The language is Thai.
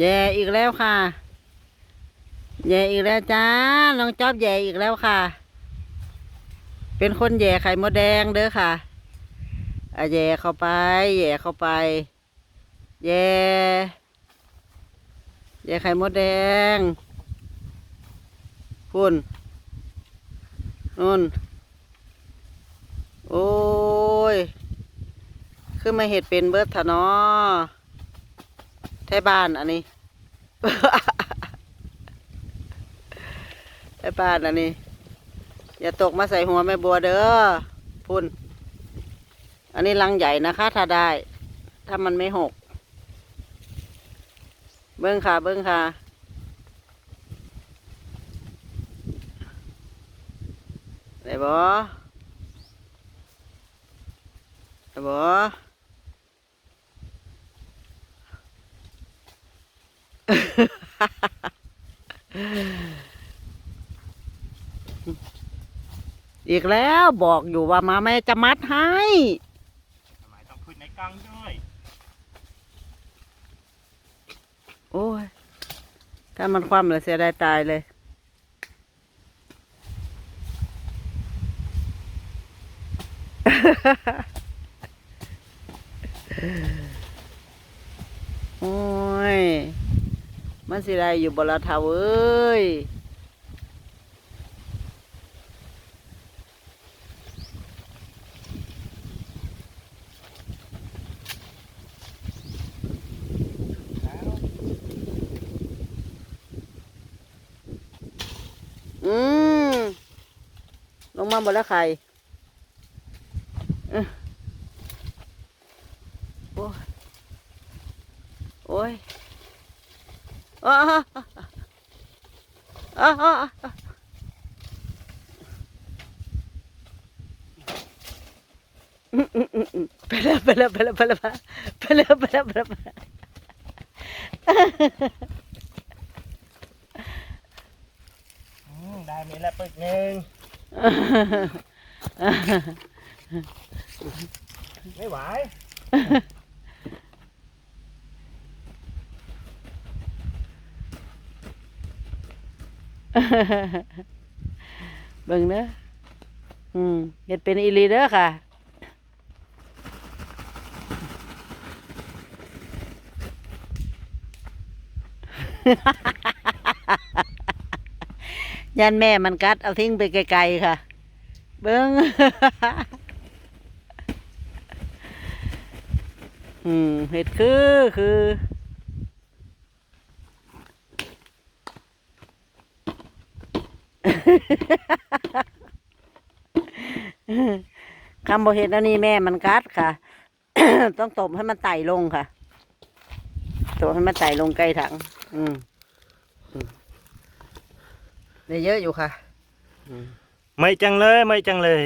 แย่อีกแล้วค่ะ แย่อีกแล้วจ้า น้องจอบแย่อีกแล้วค่ะ เป็นคนแย่ไข่มดแดงเด้อค่ะอะแย่เข้าไป แย่เข้าไป แย่แย่ไข่มดแดงพุ่นนู่น โอ้ย คือมาเห็ดเป็นเบิร์ดทะเนาะไทยบ้านอันนี้ไทยบ้านอันนี้ อย่าตกมาใส่หัวแม่บัวเด้อพุ่น อันนี้ลังใหญ่นะคะ ถ้าได้ ถ้ามันไม่หก เบิ้งค่ะ เบิ้งค่ะได้บ่ได้บ่ อีกแล้วบอกอยู่ว่ามาแม่จะมัดให้ทำไมต้องพูดในกล้องด้วย โอ้ย ถ้ามันคว่ำเลยเสียดายตายเลย โอ้ย มันสิได้อยู่บละเทาเอ้ยอืมลงมาบนล้วไข่โอ้ย โอ้ย ไปแล้วไปแล้วไปแล้วไปแล้วไปแล้วไปแล้วไปแล้วได้มีแล้ปึกหนึ่งไม่ไหว เบิ่งเด้ออืมเฮ็ดเป็นอีลีเด้อค่ะ ยันแม่มันกัด เอาทิ้งไปไกลๆค่ะ เบิ่งอืมเห็ดคือคือ คำบอเห็ดอันนี้แม่มันกัดค่ะ ต้องตบให้มันไต่ลงค่ะตบให้มันไต่ลงใกล้ถัง อืมอืมได้เยอะอยู่ค่ะ ไม่จังเลย ไม่จังเลย